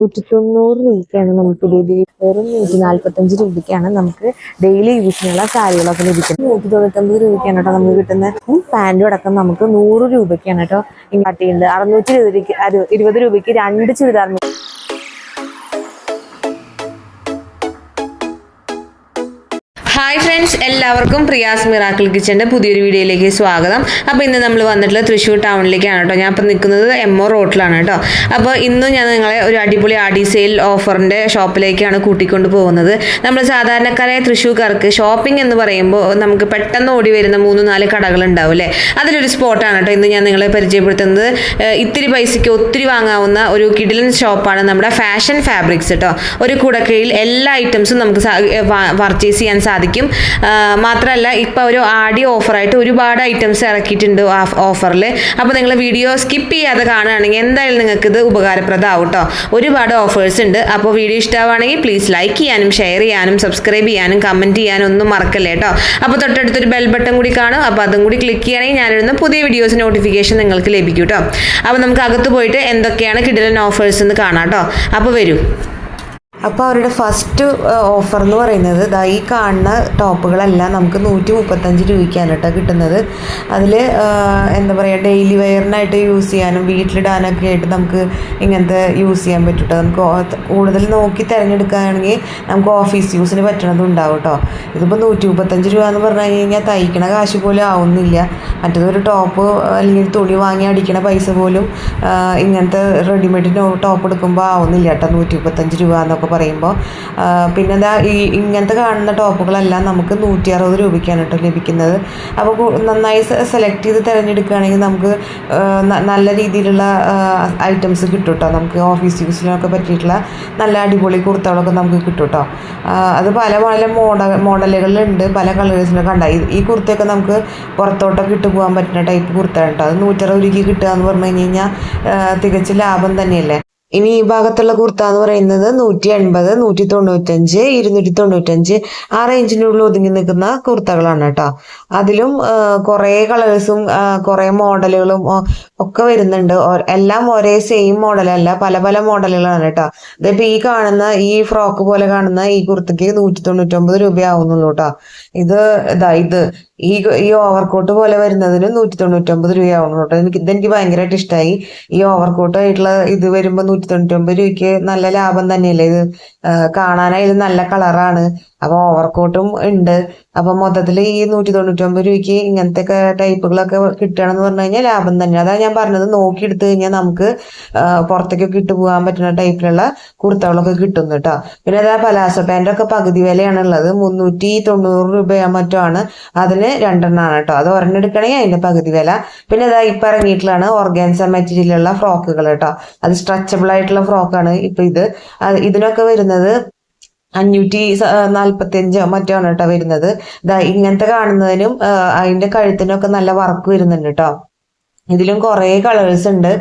നൂറ്റി തൊണ്ണൂറ് രൂപയ്ക്കാണ് നമുക്ക് ഡെയിലി വെറും നൂറ്റി നാല്പത്തഞ്ച് രൂപയ്ക്കാണ് നമുക്ക് ഡെയിലി യൂസിനുള്ള സാരികളൊക്കെ ലഭിക്കുന്നത്. നൂറ്റി തൊണ്ണൂറ്റൊമ്പത് രൂപയ്ക്കാണ് കേട്ടോ നമുക്ക് കിട്ടുന്നത്. പാന്റും അടക്കം നമുക്ക് നൂറ് രൂപയ്ക്കാണ് കേട്ടോ ഇങ്ങാട്ടിയുണ്ട് അറുന്നൂറ്റി രൂപയ്ക്ക് അരു- ഇരുപത് രൂപയ്ക്ക് രണ്ട് ചുരിദാർ ഹായ് ഫ്രണ്ട്സ് എല്ലാവർക്കും പ്രിയാസ് മിറാക്കിൾ കിച്ചന്റെ പുതിയൊരു വീഡിയോയിലേക്ക് സ്വാഗതം. അപ്പോൾ ഇന്ന് നമ്മൾ വന്നിട്ടുള്ളത് തൃശ്ശൂർ ടൗണിലേക്കാണ് കേട്ടോ. ഞാൻ ഇപ്പോൾ നിൽക്കുന്നത് എം ഒ റോട്ടിലാണ് കേട്ടോ. അപ്പോൾ ഇന്നും ഞാൻ നിങ്ങളെ ഒരു അടിപൊളി ആടി സെയിൽ ഓഫറിന്റെ ഷോപ്പിലേക്കാണ് കൂട്ടിക്കൊണ്ട് പോകുന്നത്. നമ്മൾ സാധാരണക്കാരായ തൃശ്ശൂർക്കാർക്ക് ഷോപ്പിംഗ് എന്ന് പറയുമ്പോൾ നമുക്ക് പെട്ടെന്ന് ഓടി വരുന്ന മൂന്ന് നാല് കടകൾ ഉണ്ടാവും അല്ലേ? അതിലൊരു സ്പോട്ടാണ് കേട്ടോ. ഇന്ന് ഞാൻ നിങ്ങളെ പരിചയപ്പെടുത്തുന്നത് ഇത്തിരി പൈസയ്ക്ക് ഒത്തിരി വാങ്ങാവുന്ന ഒരു കിഡിലൻ ഷോപ്പാണ് നമ്മുടെ ഫാഷൻ ഫാബ്രിക്സ് കേട്ടോ. ഒരു കുടക്കീഴിൽ എല്ലാ ഐറ്റംസും നമുക്ക് പർച്ചേസ് ചെയ്യാൻ സാധിക്കും. ആ, മാത്രമല്ല ഇപ്പോൾ ഒരു ആഡി ഓഫറായിട്ട് ഒരുപാട് ഐറ്റംസ് ഇറക്കിയിട്ടുണ്ട് ഓഫറിൽ അപ്പോൾ നിങ്ങൾ വീഡിയോ സ്കിപ്പ് ചെയ്യാതെ കാണുകയാണെങ്കിൽ എന്തായാലും നിങ്ങൾക്ക് ഇത് ഉപകാരപ്രദമാവും കേട്ടോ ഒരുപാട് ഓഫേഴ്സ് ഉണ്ട്. അപ്പോൾ വീഡിയോ ഇഷ്ടമാണെങ്കിൽ പ്ലീസ് ലൈക്ക് ചെയ്യാനും ഷെയർ ചെയ്യാനും സബ്സ്ക്രൈബ് ചെയ്യാനും കമന്റ് ചെയ്യാനും ഒന്നും മറക്കല്ലേ കേട്ടോ അപ്പോൾ തൊട്ടടുത്തൊരു ബെൽ ബട്ടൺ കൂടി കാണും. അപ്പോൾ അതും കൂടി ക്ലിക്ക് ചെയ്യുകയാണെങ്കിൽ ഞാനിടുന്ന പുതിയ വീഡിയോസ് നോട്ടിഫിക്കേഷൻ നിങ്ങൾക്ക് ലഭിക്കും കേട്ടോ അപ്പോൾ നമുക്ക് അകത്ത് പോയിട്ട് എന്തൊക്കെയാണ് കിടിലൻ ഓഫേഴ്സ് എന്ന് കാണാം കേട്ടോ അപ്പോൾ വരൂ. അപ്പോൾ അവരുടെ ഫസ്റ്റ് ഓഫർ എന്ന് പറയുന്നത് ദാ ഈ കാണുന്ന ടോപ്പുകളെല്ലാം നമുക്ക് നൂറ്റി മുപ്പത്തഞ്ച് രൂപയ്ക്കാണ് കേട്ടോ കിട്ടുന്നത്. അതിൽ എന്താ പറയുക ഡെയിലി വെയറിനായിട്ട് യൂസ് ചെയ്യാനും വീട്ടിലിടാനൊക്കെ ആയിട്ട് നമുക്ക് ഇങ്ങനത്തെ യൂസ് ചെയ്യാൻ പറ്റും കേട്ടോ. നമുക്ക് കൂടുതൽ നോക്കി തിരഞ്ഞെടുക്കുകയാണെങ്കിൽ നമുക്ക് ഓഫീസ് യൂസിന് പറ്റണതും ഉണ്ടാവും കേട്ടോ. ഇതിപ്പോൾ നൂറ്റി മുപ്പത്തഞ്ച് രൂപ എന്ന് പറഞ്ഞു കഴിഞ്ഞാൽ തയ്ക്കണ കാശ് പോലും ആവുന്നില്ല. മറ്റേതൊരു ടോപ്പ് അല്ലെങ്കിൽ തുണി വാങ്ങി അടിക്കണ പൈസ പോലും ഇങ്ങനത്തെ റെഡിമെയ്ഡ് ടോപ്പ് എടുക്കുമ്പോൾ ആവുന്നില്ല കേട്ടോ നൂറ്റി മുപ്പത്തഞ്ച് രൂപ എന്നൊക്കെ പറയുമ്പോൾ പിന്നെ എന്താ ഈ ഇങ്ങനത്തെ കാണുന്ന ടോപ്പുകളെല്ലാം നമുക്ക് നൂറ്റി അറുപത് രൂപയ്ക്കാണ് കേട്ടോ ലഭിക്കുന്നത്. അപ്പോൾ നന്നായി സെലക്ട് ചെയ്ത് തിരഞ്ഞെടുക്കുകയാണെങ്കിൽ നമുക്ക് നല്ല രീതിയിലുള്ള ഐറ്റംസ് കിട്ടും കേട്ടോ. നമുക്ക് ഓഫീസ് യൂസിനൊക്കെ പറ്റിയിട്ടുള്ള നല്ല അടിപൊളി കുർത്തകളൊക്കെ നമുക്ക് കിട്ടും കേട്ടോ. അത് പല പല മോഡ മോഡലുകളിലുണ്ട് പല കളേഴ്സിലൊക്കെ കണ്ട. ഈ കുർത്തയൊക്കെ നമുക്ക് പുറത്തോട്ടൊക്കെ ഇട്ട് പോകാൻ പറ്റുന്ന ടൈപ്പ് കുർത്തയാണ് കേട്ടോ. അത് നൂറ്ററുപത് രൂപയ്ക്ക് കിട്ടുക എന്ന് പറഞ്ഞു കഴിഞ്ഞ് കഴിഞ്ഞാൽ തികച്ച ലാഭം തന്നെയല്ലേ? ഇനി ഈ ഭാഗത്തുള്ള കുർത്ത എന്ന് പറയുന്നത് നൂറ്റി എൺപത് നൂറ്റി തൊണ്ണൂറ്റഞ്ച് ഇരുന്നൂറ്റി തൊണ്ണൂറ്റഞ്ച് ആ റേഞ്ചിനുള്ളിൽ ഒതുങ്ങി നിൽക്കുന്ന കുർത്തകളാണ് കേട്ടോ. അതിലും കുറേ കളേഴ്സും കുറേ മോഡലുകളും ഒക്കെ വരുന്നുണ്ട്. എല്ലാം ഒരേ സെയിം മോഡലല്ല പല പല മോഡലുകളാണ് കേട്ടോ. ഇതിപ്പോൾ ഈ കാണുന്ന ഈ ഫ്രോക്ക് പോലെ കാണുന്ന ഈ കുർത്തയ്ക്ക് നൂറ്റി തൊണ്ണൂറ്റൊമ്പത് രൂപയാവുന്നുള്ളൂ കേട്ടോ. ഇത് ഇതാ ഇത്. ഈ ഈ ഓവർകോട്ട് പോലെ വരുന്നതിന് നൂറ്റി തൊണ്ണൂറ്റൊമ്പത് രൂപയാവുന്നുള്ളൂ കേട്ടോ. എനിക്ക് ഇതെനിക്ക് ഭയങ്കരമായിട്ട് ഇഷ്ടമായി ഈ ഓവർകോട്ട് ആയിട്ടുള്ള ഇത് വരുമ്പോൾ നൂറ്റി തൊണ്ണൂറ്റൊമ്പത് രൂപയ്ക്ക് നല്ല ലാഭം തന്നെയല്ലേ? ഇത് കാണാനായാലും കാണാനായി നല്ല കളറാണ്. അപ്പോൾ ഓവർകോട്ടും ഉണ്ട്. അപ്പോൾ മൊത്തത്തിൽ ഈ നൂറ്റി തൊണ്ണൂറ്റൊമ്പത് രൂപയ്ക്ക് ഇങ്ങനത്തെ ടൈപ്പുകളൊക്കെ കിട്ടുകയാണെന്ന് പറഞ്ഞു കഴിഞ്ഞാൽ ലാഭം തന്നെ. അതാണ് ഞാൻ പറഞ്ഞത് നോക്കി എടുത്തു കഴിഞ്ഞാൽ നമുക്ക് പുറത്തേക്കൊക്കെ ഇട്ട് പോകാൻ പറ്റുന്ന ടൈപ്പിലുള്ള കുർത്തകളൊക്കെ കിട്ടുന്നു കേട്ടോ. പിന്നെ അതാ പലാസോ പാന്റൊക്കെ പകുതി വിലയാണ് ഉള്ളത് മുന്നൂറ്റി തൊണ്ണൂറ് രൂപയോ മറ്റോ ആണ്. അതിന് രണ്ടെണ്ണമാണ് കേട്ടോ. അത് ഒരെണ്ണം എടുക്കണമെങ്കിൽ അതിന്റെ പകുതി വില. പിന്നെ അതാ ഇപ്പം ഇറങ്ങിയിട്ടുള്ളതാണ് ഓർഗാൻസ മെറ്റീരിയലുള്ള ഫ്രോക്കുകൾ കേട്ടോ. അത് സ്ട്രെച്ചബിൾ ആയിട്ടുള്ള ഫ്രോക്കാണ് ഇപ്പൊ ഇത്. ഇതിനൊക്കെ വരുന്നത് അഞ്ഞൂറ്റി നാൽപ്പത്തി അഞ്ചോ മറ്റോ ആണ് കേട്ടോ വരുന്നത്. ദാ ഇങ്ങനത്തെ കാണുന്നതിനും അതിന്റെ കഴുത്തിനും ഒക്കെ നല്ല വർക്ക് വരുന്നുണ്ട് കേട്ടോ ഇതിലും കുറേ കളേഴ്സ് ഉണ്ട്.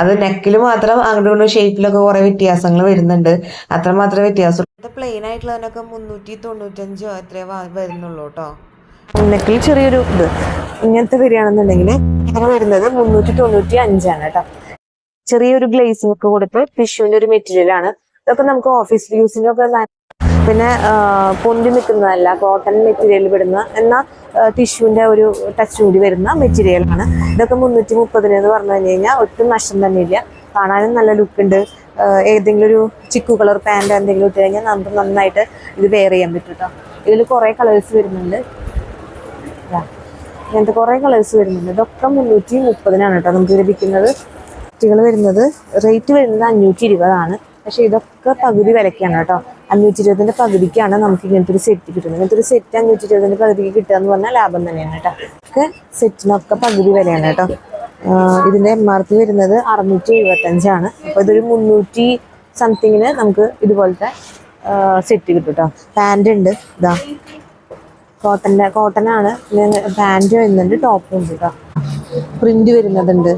അത് നെക്കിൽ മാത്രം അങ്ങോട്ടും ഇങ്ങോട്ടും ഷേപ്പിലൊക്കെ കുറേ വ്യത്യാസങ്ങൾ വരുന്നുണ്ട്. അത്ര മാത്രമേ വ്യത്യാസം പ്ലെയിൻ ആയിട്ടുള്ളതിനൊക്കെ മുന്നൂറ്റി തൊണ്ണൂറ്റഞ്ചോ എത്രയോ വ- വരുന്നുള്ളൂ കേട്ടോ നെക്കിൽ ചെറിയൊരു ഇത്. ഇങ്ങനത്തെ വരികയാണെന്നുണ്ടെങ്കിൽ അങ്ങനെ വരുന്നത് മുന്നൂറ്റി തൊണ്ണൂറ്റി അഞ്ചാണ് കേട്ടോ ചെറിയൊരു ഗ്ലേസിംഗ് ഒക്കെ കൊടുത്ത് ടിഷ്യൂവിന്റെ ഒരു മെറ്റീരിയൽ ആണ്. ഇതൊക്കെ നമുക്ക് ഓഫീസ് യൂസിനൊക്കെ പിന്നെ പൊന്തി നിൽക്കുന്നതല്ല കോട്ടൺ മെറ്റീരിയൽ വിടുന്ന എന്നാൽ ടിഷ്യൂവിന്റെ ഒരു ടച്ച് കൂടി വരുന്ന മെറ്റീരിയലാണ് ഇതൊക്കെ മുന്നൂറ്റി മുപ്പതിന് എന്ന് പറഞ്ഞു കഴിഞ്ഞ് കഴിഞ്ഞാൽ ഒട്ടും നഷ്ടം തന്നെ ഇല്ല കാണാനും നല്ല ലുക്ക് ഉണ്ട്. ഏതെങ്കിലും ഒരു ചിക്കു കളർ പാന്റ് എന്തെങ്കിലും ഇട്ട് കഴിഞ്ഞാൽ നമുക്ക് നന്നായിട്ട് ഇത് വെയർ ചെയ്യാൻ പറ്റും കേട്ടോ ഇതിൽ കുറേ കളേഴ്സ് വരുന്നുണ്ട്. ഇങ്ങനത്തെ കുറേ കളേഴ്സ് വരുന്നുണ്ട്. ഇതൊക്കെ മുന്നൂറ്റി മുപ്പതിനാണ് കേട്ടോ നമുക്ക് ലഭിക്കുന്നത്. കുട്ടികൾ വരുന്നത്. റേറ്റ് വരുന്നത് അഞ്ഞൂറ്റി ഇരുപതാണ് പക്ഷെ ഇതൊക്കെ പകുതി വിലക്കാണ് കേട്ടോ. അഞ്ഞൂറ്റി ഇരുപതിന്റെ പകുതിക്കാണ് നമുക്ക് ഇങ്ങനത്തെ ഒരു സെറ്റ് കിട്ടുന്നത്. ഇങ്ങനത്തെ ഒരു സെറ്റ് അഞ്ഞൂറ്റി ഇരുപതിന്റെ പകുതിക്ക് കിട്ടുക എന്ന് പറഞ്ഞാൽ ലാഭം തന്നെയാണ് കേട്ടോ. ഒക്കെ സെറ്റിനൊക്കെ പകുതി വിലയാണ് കേട്ടോ. ഇതിന്റെ എം ആർ പി വരുന്നത് അറുന്നൂറ്റി എഴുപത്തഞ്ചാണ് അപ്പോൾ ഇതൊരു മുന്നൂറ്റി സംതിങ്ങിന് നമുക്ക് ഇതുപോലത്തെ സെറ്റ് കിട്ടും കേട്ടോ. പാന്റ് ഉണ്ട്. ഇതാ. കോട്ടന്റെ കോട്ടനാണ് പാന്റ് വരുന്നുണ്ട് ടോപ്പും ഉണ്ട് കേട്ടോ. പ്രിന്റ് വരുന്നതുണ്ട്.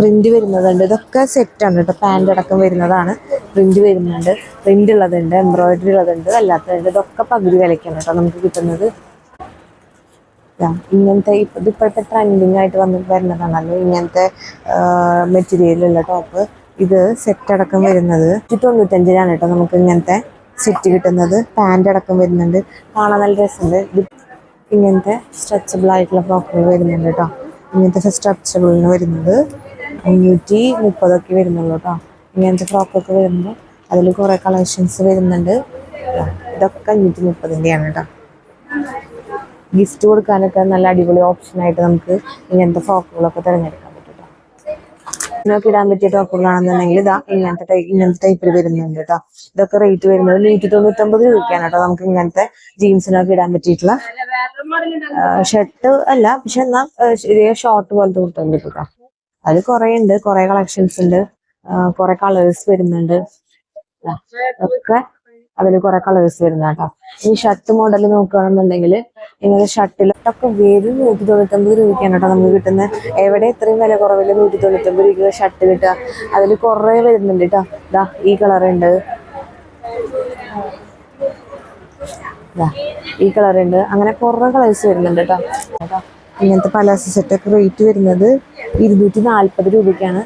പ്രിന്റ് വരുന്നതുണ്ട്. ഇതൊക്കെ സെറ്റാണ് കേട്ടോ. പാന്റ് അടക്കം വരുന്നതാണ്. പ്രിന്റ് വരുന്നുണ്ട്. പ്രിന്റ് ഉള്ളതുണ്ട് എംബ്രോയിഡറി ഉള്ളതുണ്ട് അല്ലാത്തതുണ്ട് ഇതൊക്കെ പകുതി വിലയ്ക്കാണ് കേട്ടോ നമുക്ക് കിട്ടുന്നത്. ഇങ്ങനത്തെ ഇപ്പൊ ഇത് ഇപ്പോഴത്തെ ട്രെൻഡിങ് ആയിട്ട് വന്ന് വരുന്നതാണല്ലോ ഇങ്ങനത്തെ മെറ്റീരിയലുള്ള ടോപ്പ് ഇത് സെറ്റ് അടക്കം വരുന്നത് തൊണ്ണൂറ്റഞ്ചിനാണ് കേട്ടോ നമുക്ക് ഇങ്ങനത്തെ സെറ്റ് കിട്ടുന്നത്. പാന്റ് അടക്കം വരുന്നുണ്ട്. കാണാൻ നല്ല രസമുണ്ട്. ഇങ്ങനത്തെ സ്ട്രെച്ചബിൾ ആയിട്ടുള്ള ഫ്രോക്കുകൾ വരുന്നുണ്ട് കേട്ടോ. ഇങ്ങനത്തെ സ്ട്രെച്ചബിളിന് വരുന്നത്. അഞ്ഞൂറ്റി മുപ്പതൊക്കെ വരുന്നുള്ളൂ കേട്ടോ ഇങ്ങനത്തെ ഫ്രോക്കൊക്കെ വരുമ്പോൾ അതിൽ കുറേ കളക്ഷൻസ് വരുന്നുണ്ട്. ഇതൊക്കെ അഞ്ഞൂറ്റി മുപ്പതിന്റെയാണ് കേട്ടോ ഗിഫ്റ്റ് കൊടുക്കാനൊക്കെ നല്ല അടിപൊളി ഓപ്ഷനായിട്ട് നമുക്ക് ഇങ്ങനത്തെ ഫ്രോക്കുകളൊക്കെ തിരഞ്ഞെടുക്കാൻ പറ്റും കേട്ടോ ഇതിനൊക്കെ ഇടാൻ പറ്റിയ ടോപ്പുകളാണെന്നുണ്ടെങ്കിൽ ഇതാ ഇങ്ങനത്തെ ഇങ്ങനത്തെ ടൈപ്പിൽ വരുന്നുണ്ട് കേട്ടോ ഇതൊക്കെ റേറ്റ് വരുന്നത് നൂറ്റി തൊണ്ണൂറ്റൊമ്പത് രൂപയ്ക്കാണ് കേട്ടോ നമുക്ക് ഇങ്ങനത്തെ ജീൻസിനൊക്കെ ഇടാൻ പറ്റിയിട്ടുള്ള. ഷർട്ട് അല്ല പക്ഷെ എന്നാ ഇതേ ഷോർട്ട് പോലത്തെ കേട്ടോ അതിൽ കുറെ ഉണ്ട് കുറെ കളക്ഷൻസ് ഉണ്ട് കുറെ കളേഴ്സ് വരുന്നുണ്ട്. ഒക്കെ അതിൽ കുറെ കളേഴ്സ് വരുന്ന കേട്ടോ. ഈ ഷർട്ട് മോഡൽ നോക്കുകയാണെന്നുണ്ടെങ്കിൽ ഇങ്ങനെ ഷർട്ടിലൊക്കെ വെറും നൂറ്റി തൊണ്ണൂറ്റൊമ്പത് രൂപയ്ക്കാണ് കേട്ടോ നമുക്ക് കിട്ടുന്നത് എവിടെ ഇത്രയും വില കുറവില്ല നൂറ്റി തൊണ്ണൂറ്റൊമ്പത് രൂപയ്ക്ക് ഷർട്ട് കിട്ടുക. അതിൽ കുറേ വരുന്നുണ്ട് കേട്ടോ. ദാ ഈ കളർ ഉണ്ട്. ദാ ഈ കളർ ഉണ്ട്. അങ്ങനെ കുറേ കളേഴ്സ് വരുന്നുണ്ട് കേട്ടോ. ഇങ്ങനത്തെ പലാസ സെറ്റൊക്കെ റേറ്റ് വരുന്നത് ഇരുന്നൂറ്റി നാൽപ്പത് രൂപയ്ക്കാണ്.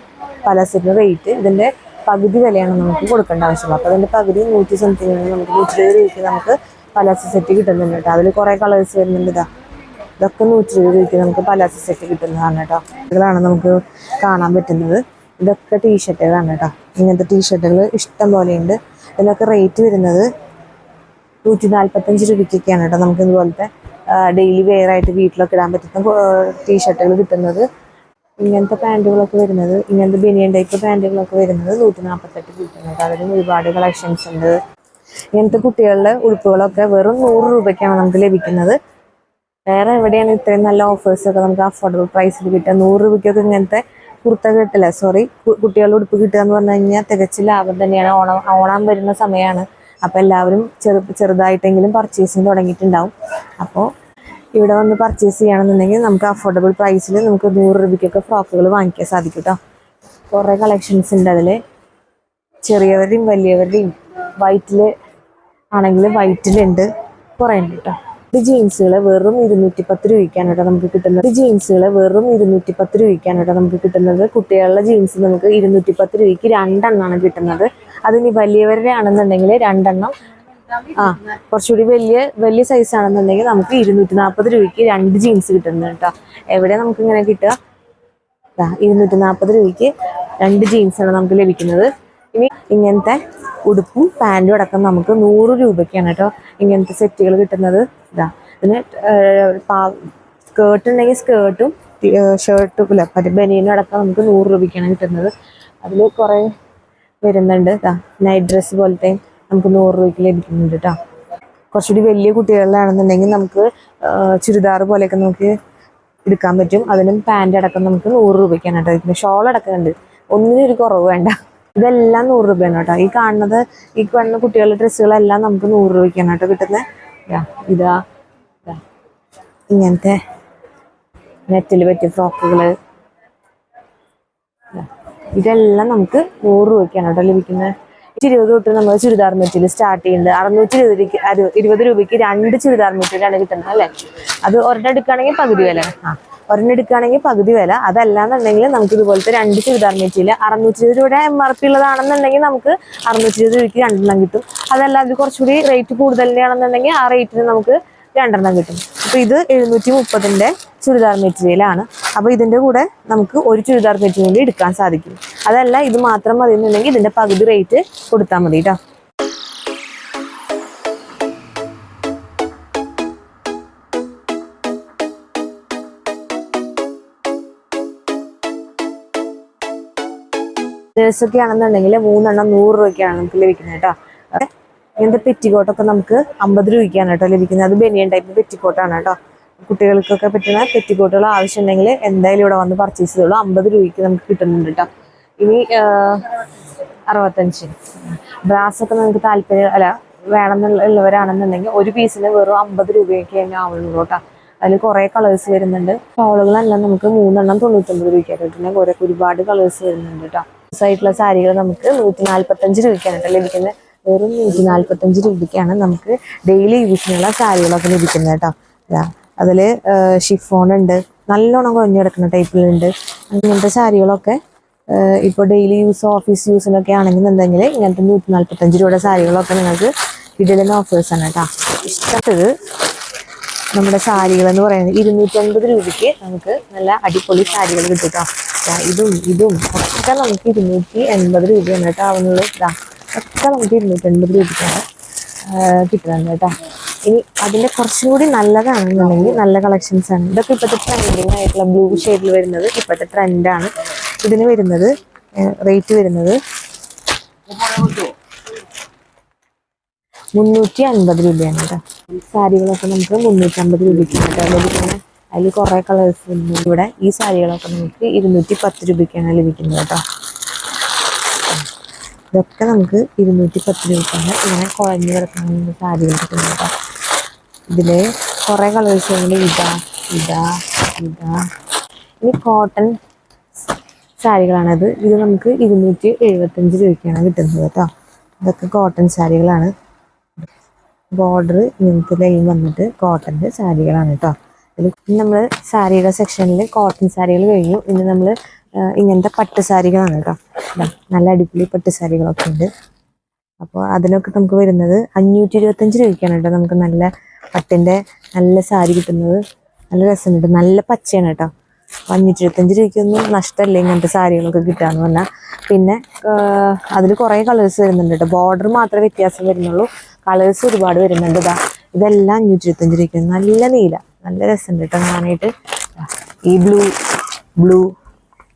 പലാസറ്റിന് റേറ്റ് ഇതിന്റെ പകുതി വിലയാണ് നമുക്ക് കൊടുക്കേണ്ട ആവശ്യമുള്ളത്. അപ്പോൾ അതിന്റെ പകുതി നൂറ്റി സംതിങ് നമുക്ക് നൂറ്റി ഇരുപത് രൂപയ്ക്ക് നമുക്ക് പലാസ സെറ്റ് കിട്ടുന്നുണ്ട് കേട്ടോ. അതിൽ കുറേ കളേഴ്സ് വരുന്നുണ്ട് ഇതാ. ഇതൊക്കെ നൂറ്റി ഇരുപത് രൂപയ്ക്ക് നമുക്ക് പലാസ സെറ്റ് കിട്ടുന്നതാണ് കേട്ടോ. ഇതാണ് നമുക്ക് കാണാൻ പറ്റുന്നത്. ഇതൊക്കെ ടീഷർട്ടുകളാണ് കേട്ടോ. ഇങ്ങനത്തെ ടീഷർട്ടുകൾ ഇഷ്ടം പോലെയുണ്ട്. ഇതിനൊക്കെ റേറ്റ് വരുന്നത് നൂറ്റി നാൽപ്പത്തഞ്ച് രൂപയ്ക്കൊക്കെയാണ് കേട്ടോ. നമുക്ക് ഇതുപോലത്തെ ഡെയിലി വെയർ ആയിട്ട് വീട്ടിലൊക്കെ ഇടാൻ പറ്റുന്ന ടീഷർട്ടുകൾ കിട്ടുന്നത്. ഇങ്ങനത്തെ പാന്റുകളൊക്കെ വരുന്നത്. ഇങ്ങനത്തെ ബനിയൻ ടൈപ്പ് പാന്റുകളൊക്കെ വരുന്നത് നൂറ്റി നാൽപ്പത്തെട്ട് കിട്ടുന്നത് അതിന് ഒരുപാട് കളക്ഷൻസ് ഉണ്ട്. ഇങ്ങനത്തെ കുട്ടികളുടെ ഉടുപ്പുകളൊക്കെ വെറും നൂറ് രൂപയ്ക്കാണ് നമുക്ക് ലഭിക്കുന്നത്. വേറെ എവിടെയാണ് ഇത്രയും നല്ല ഓഫേഴ്സൊക്കെ നമുക്ക് അഫോർഡബിൾ പ്രൈസിൽ കിട്ടുക? നൂറ് രൂപയ്ക്കൊക്കെ ഇങ്ങനത്തെ കുർത്ത കിട്ടില്ല? സോറി കുട്ടികളുടെ ഉടുപ്പ് കിട്ടുക എന്ന് പറഞ്ഞു കഴിഞ്ഞാൽ തികച്ച് ലാഭം തന്നെയാണ്. ഓണം ഓണം വരുന്ന സമയമാണ്. അപ്പോൾ എല്ലാവരും ചെറു ചെറുതായിട്ടെങ്കിലും പർച്ചേസിങ് തുടങ്ങിയിട്ടുണ്ടാവും. അപ്പോൾ ഇവിടെ വന്ന് പർച്ചേസ് ചെയ്യണമെന്നുണ്ടെങ്കിൽ നമുക്ക് അഫോർഡബിൾ പ്രൈസിൽ നമുക്ക് നൂറ് രൂപയ്ക്കൊക്കെ ഫ്രോക്കുകൾ വാങ്ങിക്കാൻ സാധിക്കും കേട്ടോ കുറേ കളക്ഷൻസ് ഉണ്ട് അതിൽ ചെറിയവരുടെയും വലിയവരുടെയും വൈറ്റിൽ ആണെങ്കിൽ വൈറ്റിലുണ്ട് കുറേ ഉണ്ട് കേട്ടോ ഇത് ജീൻസുകൾ വെറും ഇരുന്നൂറ്റി പത്ത് രൂപയ്ക്കാണ് കേട്ടോ നമുക്ക് കിട്ടുന്നത്. ജീൻസുകൾ വെറും ഇരുന്നൂറ്റി പത്ത് രൂപയ്ക്കാണ് കേട്ടോ നമുക്ക് കിട്ടുന്നത്. കുട്ടികളുടെ ജീൻസ് നമുക്ക് ഇരുന്നൂറ്റി പത്ത് രൂപയ്ക്ക് രണ്ടെണ്ണമാണ് കിട്ടുന്നത്. അതിനി വലിയവരുടെ ആണെന്നുണ്ടെങ്കിൽ രണ്ടെണ്ണം. ആ കുറച്ചുകൂടി വലിയ വലിയ സൈസ് ആണെന്നുണ്ടെങ്കിൽ നമുക്ക് ഇരുന്നൂറ്റി നാൽപ്പത് രൂപയ്ക്ക് രണ്ട് ജീൻസ് കിട്ടുന്നുണ്ട് കേട്ടോ. എവിടെ നമുക്ക് ഇങ്ങനെ കിട്ടുക? ഇരുന്നൂറ്റി നാൽപ്പത് രൂപയ്ക്ക് രണ്ട് ജീൻസാണ് നമുക്ക് ലഭിക്കുന്നത്. ഇനി ഇങ്ങനത്തെ ഉടുപ്പും പാന്റും അടക്കം നമുക്ക് നൂറ് രൂപയ്ക്കാണ് കേട്ടോ ഇങ്ങനത്തെ സെറ്റുകൾ കിട്ടുന്നത്. ഇതാ ഇതിന് സ്കേർട്ട് ഉണ്ടെങ്കിൽ സ്കേർട്ടും ഷർട്ടും അല്ല ബനിയനും അടക്കം നമുക്ക് നൂറ് രൂപയ്ക്കാണ് കിട്ടുന്നത്. അതിൽ കുറേ വരുന്നുണ്ട്. ഇതാ നൈറ്റ് ഡ്രസ്സ് പോലത്തെ നമുക്ക് നൂറ് രൂപയ്ക്ക് ലഭിക്കുന്നുണ്ട് കേട്ടോ കുറച്ചുകൂടി വലിയ കുട്ടികളിലാണെന്നുണ്ടെങ്കിൽ നമുക്ക് ചുരിദാർ പോലെയൊക്കെ നമുക്ക് എടുക്കാൻ പറ്റും. അതിനും പാന്റ് അടക്കം നമുക്ക് നൂറ് രൂപയ്ക്കാണ് കേട്ടോ ഇതിന് ഷോൾ അടക്കം ഒന്നിനും ഒരു കുറവ് വേണ്ട. ഇതെല്ലാം നൂറ് രൂപയാണ് കേട്ടോ ഈ കാണുന്നത് ഈ കാണുന്ന കുട്ടികളുടെ ഡ്രസ്സുകളെല്ലാം നമുക്ക് നൂറ് രൂപയ്ക്കാണ് കേട്ടോ കിട്ടുന്നത്. ഇതാ ഇങ്ങനത്തെ നെറ്റിൽ പറ്റിയ ഫ്രോക്കുകൾ ഇതെല്ലാം നമുക്ക് നൂറ് രൂപയ്ക്കാണ് കേട്ടോ ലഭിക്കുന്നത്. ഇരുപത് തൊട്ട് നമ്മൾ ചുരിദാർ മെറ്റീരിയൽ സ്റ്റാർട്ട് ചെയ്യുന്നത്. അറുന്നൂറ്റി ഇരുപത് ഇരുപത് രൂപയ്ക്ക് രണ്ട് ചുരിദാർ മെറ്റീരിയലാണ് കിട്ടുന്നത് അല്ലേ? അത് ഒരെണ്ണം എടുക്കുകയാണെങ്കിൽ പകുതി വില. ആ ഒരെണ്ണം എടുക്കുകയാണെങ്കിൽ പകുതി വില. അതല്ലാന്നുണ്ടെങ്കിൽ നമുക്ക് ഇതുപോലത്തെ രണ്ട് ചുരിദാർ മെറ്റീരിയൽ അറുന്നൂറ്റി ഇരുപത് രൂപയുടെ എം ആർ പി ഉള്ളതാണെന്നുണ്ടെങ്കിൽ നമുക്ക് അറുന്നൂറ്റി ഇരുപത് രൂപയ്ക്ക് രണ്ടെണ്ണം കിട്ടും. അതല്ല അത് കുറച്ചുകൂടി റേറ്റ് കൂടുതലാണെന്നുണ്ടെങ്കിൽ ആ റേറ്റിന് നമുക്ക് രണ്ടെണ്ണം കിട്ടും. അപ്പൊ ഇത് എഴുന്നൂറ്റി മുപ്പതിന്റെ ചുരിദാർ മെറ്റീരിയൽ ആണ്. അപ്പൊ ഇതിന്റെ കൂടെ നമുക്ക് ഒരു ചുരിദാർ മെറ്റീരിയൽ എടുക്കാൻ സാധിക്കും. അതല്ല ഇത് മാത്രം മതി എന്നുണ്ടെങ്കിൽ ഇതിന്റെ പകുതി റേറ്റ് കൊടുത്താൽ മതി കേട്ടോ ഡ്രസ്സൊക്കെ ആണെന്നുണ്ടെങ്കിൽ മൂന്നെണ്ണം നൂറ് രൂപയ്ക്കാണ് നമുക്ക് ലഭിക്കുന്നത് കേട്ടോ. ഇങ്ങനത്തെ പെറ്റിക്കോട്ടൊക്കെ നമുക്ക് അമ്പത് രൂപയ്ക്കാണ് കേട്ടോ ലഭിക്കുന്നത്. അത് ബനിയൻ ടൈപ്പ് പെറ്റിക്കോട്ടാണ് കേട്ടോ. കുട്ടികൾക്കൊക്കെ പറ്റുന്ന പെറ്റിക്കോട്ടുകൾ ആവശ്യമുണ്ടെങ്കിൽ എന്തായാലും ഇവിടെ വന്ന് പർച്ചേസ് ചെയ്തോളൂ. അമ്പത് രൂപയ്ക്ക് നമുക്ക് കിട്ടുന്നുണ്ട് കേട്ടോ. ഇനി അറുപത്തഞ്ച്. ബ്രാസ് ഒക്കെ നമുക്ക് താല്പര്യം അല്ല വേണമെന്നുള്ളവരാണെന്നുണ്ടെങ്കിൽ ഒരു പീസിന് വെറും അമ്പത് രൂപയൊക്കെ തന്നെ ആവുള്ളൂ കേട്ടോ. അതിൽ കുറേ കളേഴ്സ് വരുന്നുണ്ട്. ഷോളുകളെല്ലാം നമുക്ക് മൂന്നെണ്ണം തൊണ്ണൂറ്റൊമ്പത് രൂപയ്ക്കായിട്ട് കിട്ടുന്നത്. കുറേ ഒരുപാട് കളേഴ്സ് വരുന്നുണ്ട് കേട്ടോ. ആയിട്ടുള്ള സാരികൾ നമുക്ക് നൂറ്റി നാല്പത്തഞ്ച് രൂപയ്ക്കാണ് കേട്ടോ ലഭിക്കുന്നത്. വെറും നൂറ്റി നാല്പത്തഞ്ച് രൂപയ്ക്കാണ് നമുക്ക് ഡെയിലി യൂസിനുള്ള സാരികളൊക്കെ ലഭിക്കുന്നത് കേട്ടോ. അതിൽ ഷിഫോൺ ഉണ്ട്. നല്ലോണം കുഴഞ്ഞു കിടക്കുന്ന ടൈപ്പിലുണ്ട് അങ്ങനത്തെ സാരികളൊക്കെ ഇപ്പോൾ ഡെയിലി യൂസ് ഓഫീസ് യൂസിനൊക്കെ ആണെന്നുണ്ടെങ്കിൽ ഇങ്ങനത്തെ നൂറ്റി നാൽപ്പത്തഞ്ച് രൂപയുടെ സാരികളൊക്കെ നിങ്ങൾക്ക് ഇടലിന് ഓഫേഴ്സ് ആണ് കേട്ടോ. ഇഷ്ടപ്പെട്ടത് നമ്മുടെ സാരികൾ എന്ന് പറയുന്നത് ഇരുന്നൂറ്റി അൻപത് രൂപയ്ക്ക് നമുക്ക് നല്ല അടിപൊളി സാരികൾ കിട്ടും കേട്ടോ. ഇതും ഇതും ഒക്കെ നമുക്ക് ഇരുന്നൂറ്റി എൺപത് രൂപയാണ് കേട്ടോ ആവുന്നുള്ളൂ ഇതാ ഒക്കെ നമുക്ക് ഇരുന്നൂറ്റൻപത് രൂപയ്ക്കാണ് കിട്ടുന്നത് കേട്ടോ. ഇനി അതിന്റെ കുറച്ചും കൂടി നല്ലതാണെന്നുണ്ടെങ്കിൽ നല്ല കളക്ഷൻസ് ആണ്. ഇതൊക്കെ ഇപ്പോഴത്തെ ട്രെൻഡിങ് ആയിട്ടുള്ള ബ്ലൂ ഷെയ്ഡിൽ വരുന്നത് ഇപ്പോഴത്തെ ട്രെൻഡാണ് ഇതിന് വരുന്നത് റേറ്റ് വരുന്നത് മുന്നൂറ്റി അൻപത് രൂപയാണ് കേട്ടോ. സാരികളൊക്കെ നമുക്ക് മുന്നൂറ്റി അമ്പത് രൂപയ്ക്കാണ് കേട്ടോ ലഭിക്കുന്നത്. അതിൽ കുറേ കളേഴ്സ് ഇവിടെ ഈ സാരികളൊക്കെ നമുക്ക് ഇരുന്നൂറ്റി പത്ത് രൂപയ്ക്കാണ് ലഭിക്കുന്നത് കേട്ടോ. ഇതൊക്കെ നമുക്ക് ഇരുന്നൂറ്റി പത്ത് രൂപയ്ക്കാണ് ഇങ്ങനെ കുഴഞ്ഞു കിടക്കുന്ന സാരി കിട്ടുന്നത് കേട്ടോ ഇതിൽ കുറേ കളേഴ്സ് ഉണ്ട്. ഇതാ ഇതാ ഇതാ. ഇനി കോട്ടൺ സാരികളാണത് ഇത്. നമുക്ക് ഇരുന്നൂറ്റി എഴുപത്തഞ്ച് രൂപയ്ക്കാണ് കിട്ടുന്നത് കേട്ടോ. ഇതൊക്കെ കോട്ടൺ സാരികളാണ്. ബോർഡർ ഇങ്ങനത്തെ ലൈൻ വന്നിട്ട് കോട്ടന്റെ സാരികളാണ് കേട്ടോ. ഇതിൽ നമ്മൾ സാരിയുടെ സെക്ഷനിൽ കോട്ടൺ സാരികൾ കഴിഞ്ഞു. ഇനി നമ്മൾ ഇങ്ങനത്തെ പട്ടുസാരികളാണ് കേട്ടോ. നല്ല അടിപൊളി പട്ടുസാരികളൊക്കെ ഉണ്ട്. അപ്പോൾ അതിനൊക്കെ നമുക്ക് വരുന്നത് അഞ്ഞൂറ്റി ഇരുപത്തഞ്ച് രൂപയ്ക്കാണ് കേട്ടോ. നമുക്ക് നല്ല പട്ടിന്റെ നല്ല സാരി കിട്ടുന്നത്. നല്ല രസമുണ്ട് നല്ല പച്ചയാണ് കേട്ടോ. അപ്പോൾ അഞ്ഞൂറ്റി ഇരുപത്തഞ്ച് രൂപയ്ക്കൊന്നും നഷ്ടമല്ല ഇങ്ങനത്തെ സാരികളൊക്കെ കിട്ടുകയെന്ന് പറഞ്ഞാൽ പിന്നെ അതിൽ കുറേ കളേഴ്സ് വരുന്നുണ്ട് കേട്ടോ. ബോർഡർ മാത്രമേ വ്യത്യാസം വരുന്നുള്ളൂ. കളേഴ്സ് ഒരുപാട് വരുന്നുണ്ട്. ഇതാ ഇതെല്ലാം അഞ്ഞൂറ്റി ഇരുപത്തഞ്ച് രൂപയ്ക്ക്. നല്ല നീല. നല്ല രസമുണ്ട് കേട്ടോ കാണാനായിട്ട്. ഈ ബ്ലൂ ബ്ലൂ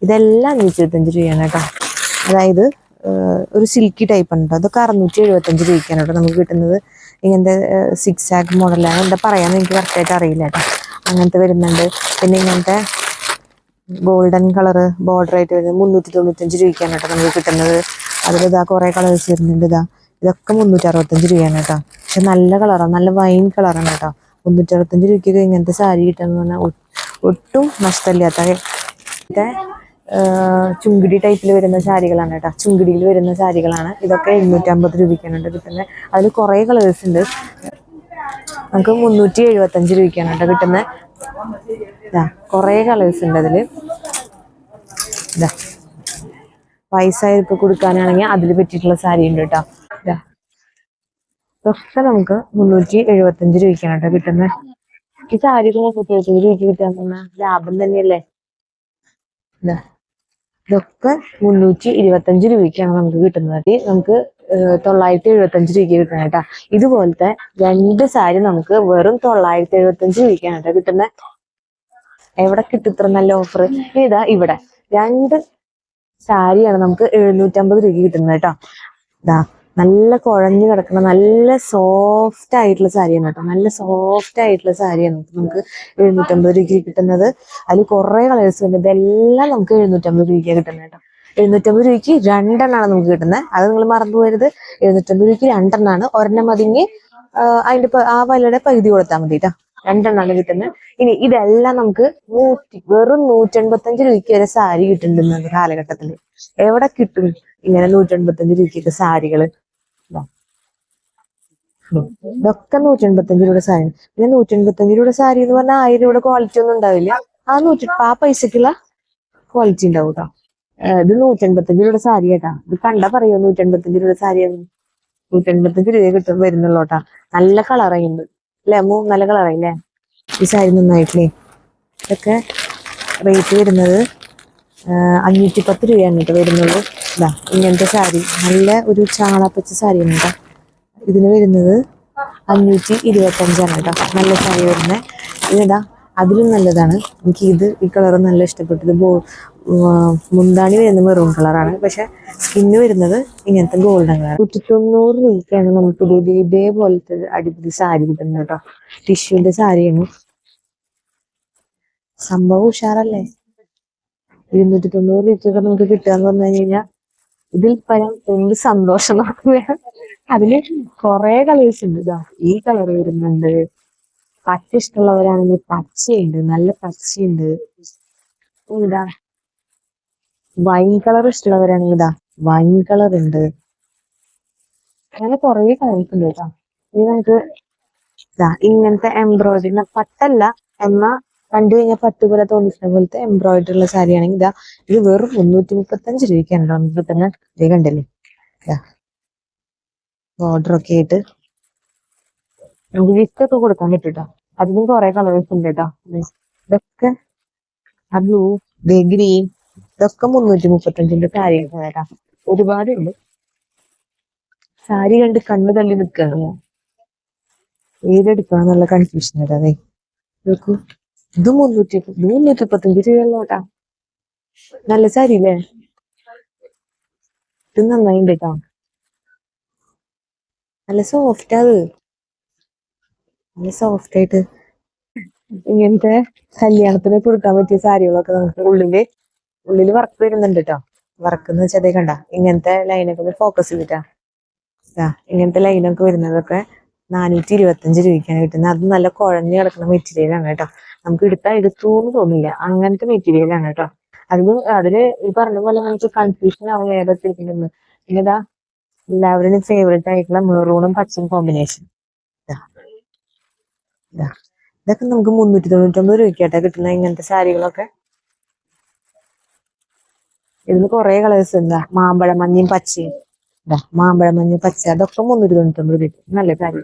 ഇതെല്ലാം അഞ്ഞൂറ്റി ഇരുപത്തഞ്ച് രൂപയാണ് കേട്ടോ. അതായത് ഒരു സിൽക്കി ടൈപ്പ് ഉണ്ട് അതൊക്കെ അറുന്നൂറ്റി എഴുപത്തഞ്ച് രൂപയ്ക്കാണ് കേട്ടോ നമുക്ക് കിട്ടുന്നത്. ഇങ്ങനത്തെ സിക്സ് ആക്ക് മോഡലാണ് എന്താ പറയാന്ന് എനിക്ക് കറക്റ്റായിട്ട് അറിയില്ല കേട്ടോ. അങ്ങനത്തെ വരുന്നുണ്ട്. പിന്നെ ഇങ്ങനത്തെ ഗോൾഡൻ കളറ് ബോർഡർ ആയിട്ട് വരുന്നത് മുന്നൂറ്റി തൊണ്ണൂറ്റഞ്ച് രൂപയ്ക്കാണ് കേട്ടോ നമുക്ക് കിട്ടുന്നത്. അതിൽ ഇതാ കുറേ കളേഴ്സ് വരുന്നുണ്ട് ഇതാ. ഇതൊക്കെ മുന്നൂറ്റി അറുപത്തഞ്ച് രൂപയാണ് കേട്ടോ. പക്ഷെ നല്ല കളറാണ് നല്ല വൈൻ കളറാണ് കേട്ടോ. മുന്നൂറ്റി അറുപത്തഞ്ച് രൂപയ്ക്കൊക്കെ ഇങ്ങനത്തെ സാരി കിട്ടുന്ന ഒട്ടും നഷ്ടമില്ലാത്ത ചുങ്കിടി ടൈപ്പിൽ വരുന്ന സാരികളാണ് കേട്ടോ. ചുങ്കിടിയിൽ വരുന്ന സാരികളാണ്. ഇതൊക്കെ എണ്ണൂറ്റമ്പത് രൂപയ്ക്കാണ് കേട്ടോ കിട്ടുന്നത് അതിൽ കുറേ കളേഴ്സ് ഉണ്ട്. നമുക്ക് മുന്നൂറ്റി എഴുപത്തഞ്ച് രൂപയ്ക്കാണ് കേട്ടോ കിട്ടുന്നത് ഇതാ കുറേ കളേഴ്സ് ഉണ്ട് അതിൽ ഇതാ വയസ്സായവർക്ക് കൊടുക്കാനാണെങ്കിൽ അതിൽ പറ്റിയിട്ടുള്ള സാരി ഉണ്ട് കേട്ടോ. ഇതാ ഇതൊക്കെ നമുക്ക് മുന്നൂറ്റി എഴുപത്തഞ്ച് രൂപയ്ക്കാണ് കേട്ടോ കിട്ടുന്നത് ഈ സാരി മുപ്പത്തി എഴുപത്തഞ്ച് രൂപയ്ക്ക് കിട്ടാൻ ലാഭം തന്നെയല്ലേ? ഇതാ ഇതൊക്കെ മുന്നൂറ്റി ഇരുപത്തഞ്ച് രൂപയ്ക്കാണ് നമുക്ക് കിട്ടുന്നത്. നമുക്ക് തൊള്ളായിരത്തി എഴുപത്തഞ്ച് രൂപയ്ക്ക് കിട്ടണം കേട്ടോ. ഇതുപോലത്തെ രണ്ട് സാരി നമുക്ക് വെറും തൊള്ളായിരത്തി എഴുപത്തഞ്ച് രൂപയ്ക്കാണ് കേട്ടോ കിട്ടുന്നത്. എവിടെ കിട്ടും ഇത്ര നല്ല ഓഫർ ഏതാ ഇവിടെ. രണ്ട് സാരിയാണ് നമുക്ക് എഴുന്നൂറ്റമ്പത് രൂപയ്ക്ക് കിട്ടുന്നത് കേട്ടോ. ഇതാ നല്ല കുഴഞ്ഞു കിടക്കുന്ന നല്ല സോഫ്റ്റ് ആയിട്ടുള്ള സാരിയാണ് കേട്ടോ. നല്ല സോഫ്റ്റ് ആയിട്ടുള്ള സാരിയാണ് നമുക്ക് എഴുന്നൂറ്റമ്പത് രൂപയ്ക്ക് കിട്ടുന്നത്. അതിൽ കുറെ കളേഴ്സ് ഉണ്ട്. ഇതെല്ലാം നമുക്ക് എഴുന്നൂറ്റമ്പത് രൂപയ്ക്ക് കിട്ടുന്നത് കേട്ടോ. എഴുന്നൂറ്റമ്പത് രൂപയ്ക്ക് രണ്ടെണ്ണമാണ് നമുക്ക് കിട്ടുന്നത്. അത് നിങ്ങൾ മറന്നു പോയത് എഴുന്നൂറ്റമ്പത് രൂപയ്ക്ക് രണ്ടെണ്ണമാണ് ഒരെണ്ണം മതിങ്ങി അതിന്റെ ആ വലയുടെ പകുതി കൊടുത്താൽ മതി കേട്ടോ. രണ്ടെണ്ണമാണ് കിട്ടുന്നത്. ഇനി ഇതെല്ലാം നമുക്ക് നൂറ്റി വെറും നൂറ്റൻപത്തഞ്ച് രൂപയ്ക്ക് വരെ സാരി കിട്ടുന്നുണ്ട് കാലഘട്ടത്തിൽ എവിടെ കിട്ടും ഇങ്ങനെ നൂറ്റൻപത്തഞ്ച് രൂപയ്ക്കൊക്കെ സാരികൾ. ഉം. നൂറ്റി എൺപത്തഞ്ച് രൂപയുടെ സാരി. പിന്നെ നൂറ്റി നൂറ്റെൺപത്തഞ്ച് രൂപയുടെ സാരി എന്ന് പറഞ്ഞാൽ ആയിരം രൂപയുടെ ക്വാളിറ്റി ഒന്നും ഉണ്ടാവില്ല. ആ നൂറ്റി ആ പൈസക്കുള്ള ക്വാളിറ്റി ഉണ്ടാവും കേട്ടോ ഇത് ഇത് നൂറ്റെൺപത്തഞ്ച് രൂപയുടെ സാരി കേട്ടാ. ഇത് കണ്ടാ പറയോ നൂറ്റി നൂറ്റെൺപത്തഞ്ച് രൂപയുടെ സാരിയാണ് നൂറ്റെൺപത്തഞ്ച് രൂപ കിട്ടും വരുന്നുള്ളൂ കേട്ടാ നല്ല കളറായിണ്ട് അല്ലേ മൂ നല്ല കളറായില്ലേ ഈ സാരി നന്നായിട്ടില്ലേ? ഇതൊക്കെ റേറ്റ് വരുന്നത് അഞ്ഞൂറ്റി പത്ത് രൂപയാണ് കേട്ടോ വരുന്നുള്ളൂ ഇതാ ഇങ്ങനത്തെ സാരി. നല്ല ഒരു ചാളപ്പച്ച സാരിയാണ് കേട്ടോ ഇതിന് വരുന്നത് അഞ്ഞൂറ്റി ഇരുപത്തഞ്ചാണ് കേട്ടോ. നല്ല സാരി വരുന്നത് ഇതാ അതിലും നല്ലതാണ്. എനിക്ക് ഇത് ഈ കളർ നല്ല ഇഷ്ടപ്പെട്ടത് ബോ ആ, മുന്താണി വരുന്നത് മെറൂൺ കളറാണ്. പക്ഷെ സ്കിന്ന് വരുന്നത് ഇങ്ങനത്തെ ഗോൾഡൻ കളർ നൂറ്റി തൊണ്ണൂറ് രൂപയ്ക്കാണ് നമുക്ക് ഇത് ഇതേപോലത്തെ അടിപൊളി സാരി കിട്ടുന്നത് കേട്ടോ. ടിഷ്യൂന്റെ സാരിയാണ്. സംഭവം ഉഷാറല്ലേ? ഇരുന്നൂറ്റി തൊണ്ണൂറ് രൂപയ്ക്കൊക്കെ നമുക്ക് കിട്ടുക എന്ന് പറഞ്ഞു കഴിഞ്ഞാൽ ഇതിൽ പരം എന്ത് സന്തോഷം നമുക്ക് അതിൽ കൊറേ കളേഴ്സ് ഉണ്ട് ഇതാ ഈ കളർ വരുന്നുണ്ട്. പച്ച ഇഷ്ടമുള്ളവരാണെങ്കിൽ പച്ചയുണ്ട്. നല്ല പച്ചയുണ്ട്. ഇതാ വൈൻ കളർ ഇഷ്ടമുള്ളവരാണെങ്കിൽ ഇതാ വൈൻ കളർ ഉണ്ട്. അങ്ങനെ കൊറേ കളേഴ്സ് ഉണ്ട് കേട്ടോ ഇനി നമുക്ക് ഇതാ ഇങ്ങനത്തെ എംബ്രോയിഡറി പട്ടല്ല. എന്നാ കണ്ടു കഴിഞ്ഞാൽ പട്ട് പോലെ തോന്നിക്കുന്ന പോലത്തെ എംബ്രോയിഡറി ഉള്ള സാരി ആണെങ്കിൽ ഇതാ ഇത് വെറും മുന്നൂറ്റി മുപ്പത്തഞ്ച് രൂപയ്ക്കാണ് നമുക്ക് തന്നെ കണ്ടല്ലേ? ബോർഡർ ഒക്കെ ആയിട്ട്. നമുക്ക് ഗിഫ്റ്റ് ഒക്കെ കൊടുക്കാൻ പറ്റും കേട്ടോ അതിനും കുറെ കളേഴ്സ് ഉണ്ട് കേട്ടോ ഇതൊക്കെ ആ ബ്ലൂ ഗ്രീൻ ഇതൊക്കെ മുന്നൂറ്റി മുപ്പത്തഞ്ചിന്റെ സാരിയാണ് കേട്ടോ ഒരുപാടുണ്ട്. സാരി കണ്ട് കണ്ണു തള്ളി നിൽക്കുകയാണ് ഏതെടുക്കാന്നുള്ള കൺഫ്യൂഷൻ അതെ നോക്കൂ. ഇത് മുന്നൂറ്റി മുന്നൂറ്റി മുപ്പത്തഞ്ച് രൂപയുള്ള കേട്ടാ നല്ല സാരി അല്ലേ ഇത് നന്നായിണ്ട് കേട്ടോ നല്ല സോഫ്റ്റ് അത് നല്ല സോഫ്റ്റ് ആയിട്ട്. ഇങ്ങനത്തെ കല്യാണത്തിന് കൊടുക്കാൻ പറ്റിയ സാരികളൊക്കെ നമുക്ക് ഉള്ളിൽ ഉള്ളിൽ വർക്ക് വരുന്നുണ്ട് കേട്ടോ വർക്ക് എന്ന് വെച്ചാൽ കണ്ട ഇങ്ങനത്തെ ലൈനൊക്കെ ഫോക്കസ് ചെയ്തിട്ടാ. ഇങ്ങനത്തെ ലൈനൊക്കെ വരുന്നതൊക്കെ നാനൂറ്റി ഇരുപത്തഞ്ച് രൂപയ്ക്കാണ് കിട്ടുന്നത്. അത് നല്ല കുഴഞ്ഞു കിടക്കുന്ന മെറ്റീരിയലാണ് കേട്ടോ നമുക്ക് എടുത്താൽ എടുത്തൂന്ന് തോന്നില്ല. അങ്ങനത്തെ മെറ്റീരിയലാണ് കേട്ടോ അതിന് അതിൽ ഈ പറഞ്ഞ പോലെ നമുക്ക് കൺഫ്യൂഷൻ ആവും ഏതൊക്കെ ഇരിക്കുന്നത് പിന്നെ ഇതാ എല്ലാവരുടെയും ഫേവറേറ്റ് ആയിട്ടുള്ള മെറൂണും പച്ചയും കോമ്പിനേഷൻ ഇതൊക്കെ നമുക്ക് മുന്നൂറ്റി തൊണ്ണൂറ്റൊമ്പത് രൂപയ്ക്കാട്ടാ കിട്ടുന്ന ഇങ്ങനത്തെ സാരികളൊക്കെ. ഇതിൽ കുറെ കളേഴ്സ് എന്താ മാമ്പഴ മഞ്ഞയും പച്ചയും. മാമ്പഴ മഞ്ഞ പച്ച അതൊക്കെ മുന്നൂറ്റി തൊണ്ണൂറ്റൊമ്പത് രൂപ നല്ല സാരി.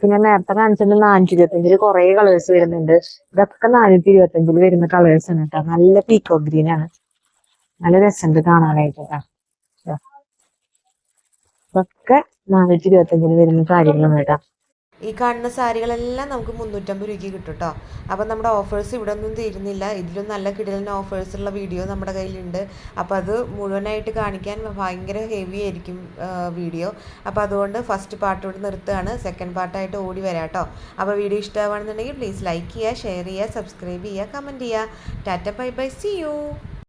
പിന്നെ നേരത്തെ കാണിച്ചിട്ട് നാനൂറ്റി ഇരുപത്തഞ്ചിൽ കുറെ കളേഴ്സ് വരുന്നുണ്ട്. ഇതൊക്കെ നാനൂറ്റി ഇരുപത്തഞ്ചിൽ വരുന്ന കളേഴ്സ് ആണ് കേട്ടോ. നല്ല പീക്കോ ഗ്രീൻ ആണ്. നല്ല രസമുണ്ട് കാണാനായിട്ട്. ഇതൊക്കെ നാനൂറ്റി ഇരുപത്തഞ്ചിൽ വരുന്ന കാര്യങ്ങളാണ് കേട്ടോ. ഈ കാണുന്ന സാരികളെല്ലാം നമുക്ക് മുന്നൂറ്റമ്പത് രൂപയ്ക്ക് കിട്ടും കേട്ടോ അപ്പം നമ്മുടെ ഓഫേഴ്സ് ഇവിടെ ഒന്നും തീരുന്നില്ല. ഇതിലും നല്ല കിടലിന് ഓഫേഴ്സുള്ള വീഡിയോ നമ്മുടെ കയ്യിലുണ്ട്. അപ്പോൾ അത് മുഴുവനായിട്ട് കാണിക്കാൻ ഭയങ്കര ഹെവി ആയിരിക്കും വീഡിയോ അപ്പോൾ അതുകൊണ്ട് ഫസ്റ്റ് പാർട്ട് ഇവിടെ നിർത്തുകയാണ്. സെക്കൻഡ് പാർട്ടായിട്ട് ഓടി വരാം കേട്ടോ അപ്പോൾ വീഡിയോ ഇഷ്ടമാണെന്നുണ്ടെങ്കിൽ പ്ലീസ് ലൈക്ക് ചെയ്യുക ഷെയർ ചെയ്യുക സബ്സ്ക്രൈബ് ചെയ്യുക കമന്റ് ചെയ്യുക. Tata bye bye see you